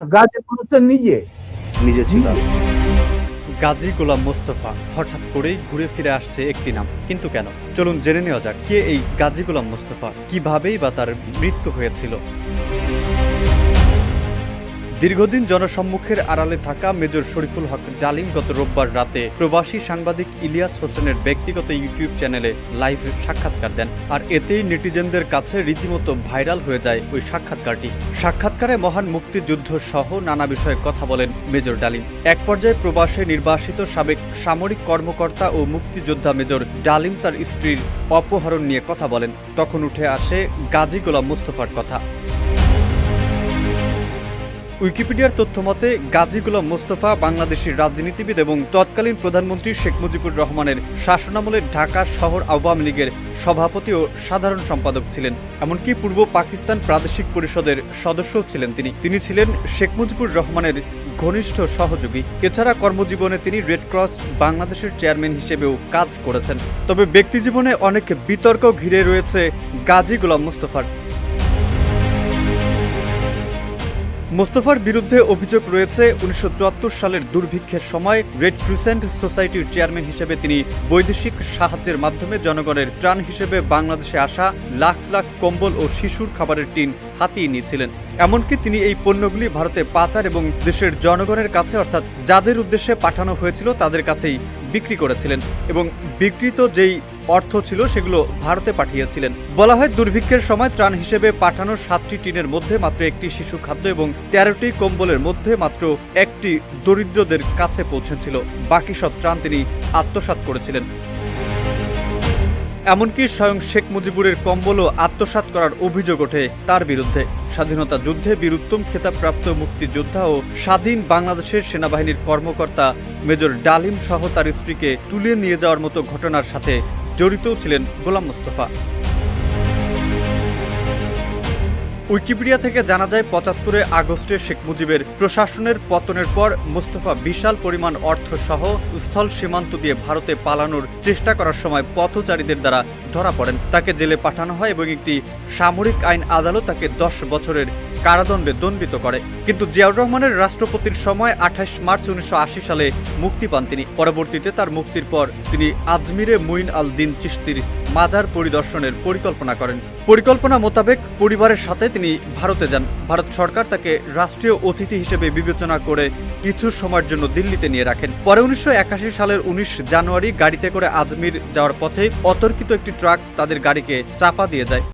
গাজীপুর করেছেন নিজে? নিজে ছিল গাজী গোলাম মোস্তফা হঠাৎ করেই ঘুরে ফিরে আসছে একটি নাম। কিন্তু কেন? চলুন জেনে নেওয়া যাক কে এই গাজী গোলাম মোস্তফা? কিভাবেই বা তার মৃত্যু হয়েছিল? দীর্ঘদিন জনসম্মুখের আড়ালে থাকা মেজর শরীফুল হক ডালিম গত রোববার রাতে প্রবাসী সাংবাদিক ইলিয়াস হোসেনের ব্যক্তিগত ইউটিউব চ্যানেলে লাইভ সাক্ষাৎকার দেন। আর এতেই নেটিজেনদের কাছে রীতিমতো ভাইরাল হয়ে যায় ওই সাক্ষাৎকারটি। সাক্ষাৎকারে মহান মুক্তিযুদ্ধ সহ নানা বিষয়ে কথা বলেন মেজর ডালিম। এক পর্যায়ে প্রবাসে নির্বাসিত সাবেক সামরিক কর্মকর্তা ও মুক্তিযোদ্ধা মেজর ডালিম তার স্ত্রীর অপহরণ নিয়ে কথা বলেন। তখন উঠে আসে গাজী গোলাম মুস্তফার কথা। উইকিপিডিয়ার তথ্য মতে গাজী গোলাম মোস্তফা বাংলাদেশের রাজনীতিবিদ এবং তৎকালীন প্রধানমন্ত্রী শেখ মুজিবুর রহমানের শাসনামলে ঢাকা শহর আওয়ামী লীগের সভাপতি ও সাধারণ সম্পাদক ছিলেন। এমনকি পূর্ব পাকিস্তান প্রাদেশিক পরিষদের সদস্যও ছিলেন তিনি। তিনি ছিলেন শেখ মুজিবুর রহমানের ঘনিষ্ঠ সহযোগী। এছাড়া কর্মজীবনে তিনি রেড ক্রস বাংলাদেশের চেয়ারম্যান হিসেবেও কাজ করেছেন। তবে ব্যক্তিজীবনে অনেক বিতর্ক ঘিরে রয়েছে গাজী গোলাম মুস্তফার। মোস্তফার বিরুদ্ধে অভিযোগ রয়েছে উনিশশো চুয়াত্তর সালের দুর্ভিক্ষের সময় রেড ক্রিসেন্ট সোসাইটির চেয়ারম্যান হিসেবে তিনি বৈদেশিক সাহায্যের মাধ্যমে জনগণের ত্রাণ হিসেবে বাংলাদেশে আসা লাখ লাখ কম্বল ও শিশুর খাবারের টিন হাতিয়ে নিয়েছিলেন। এমনকি তিনি এই পণ্যগুলি ভারতে পাচার এবং দেশের জনগণের কাছে, অর্থাৎ যাদের উদ্দেশ্যে পাঠানো হয়েছিল, তাদের কাছেই বিক্রি করেছিলেন এবং বিক্রিত যেই অর্থ ছিল সেগুলো ভারতে পাঠিয়েছিলেন। বলা হয় দুর্ভিক্ষের সময় ত্রাণ হিসেবে পাঠানো সাতটি টিনের মধ্যে মাত্র একটি শিশু খাদ্য এবং তেরোটি কম্বলের মধ্যে মাত্র একটি দরিদ্রদের কাছে পৌঁছেছিল। বাকি সব ত্রাণ তিনি আত্মসাৎ করেছিলেন। এমনকি স্বয়ং শেখ মুজিবুরের কম্বলও আত্মসাৎ করার অভিযোগ ওঠে তার বিরুদ্ধে। স্বাধীনতা যুদ্ধে বীরুত্তম খেতাবপ্রাপ্ত মুক্তিযোদ্ধা ও স্বাধীন বাংলাদেশের সেনাবাহিনীর কর্মকর্তা মেজর ডালিম সহ তার স্ত্রীকে তুলে নিয়ে যাওয়ার মতো ঘটনার সাথে জড়িতও ছিলেন গোলাম মোস্তফা। উইকিপিডিয়া থেকে জানা যায়, পঁচাত্তরে আগস্টে শেখ মুজিবের প্রশাসনের পতনের পর মোস্তফা বিশাল পরিমাণ অর্থ সহ স্থল সীমান্ত দিয়ে ভারতে পালানোর চেষ্টা করার সময় পথচারীদের দ্বারা ধরা পড়েন। তাকে জেলে পাঠানো হয় এবং একটি সামরিক আইন আদালত তাকে দশ বছরের কারাদণ্ডে দণ্ডিত করে। কিন্তু জিয়াউর রহমানের রাষ্ট্রপতির সময় আঠাশ মার্চ উনিশশো আশি সালে মুক্তি পান তিনি। পরবর্তীতে তার মুক্তির পর তিনি আজমিরে মুইন আল দিন চিস্তির মাজার পরিদর্শনের পরিকল্পনা করেন। পরিকল্পনা মোতাবেক পরিবারের সাথে তিনি ভারতে যান। ভারত সরকার তাকে রাষ্ট্রীয় অতিথি হিসেবে বিবেচনা করে কিছু সময়ের জন্য দিল্লিতে নিয়ে রাখেন। পরে উনিশশো একাশি সালের উনিশ জানুয়ারি গাড়িতে করে আজমির যাওয়ার পথে অতর্কিত একটি ট্রাক তাদের গাড়িকে চাপা দিয়ে যায়।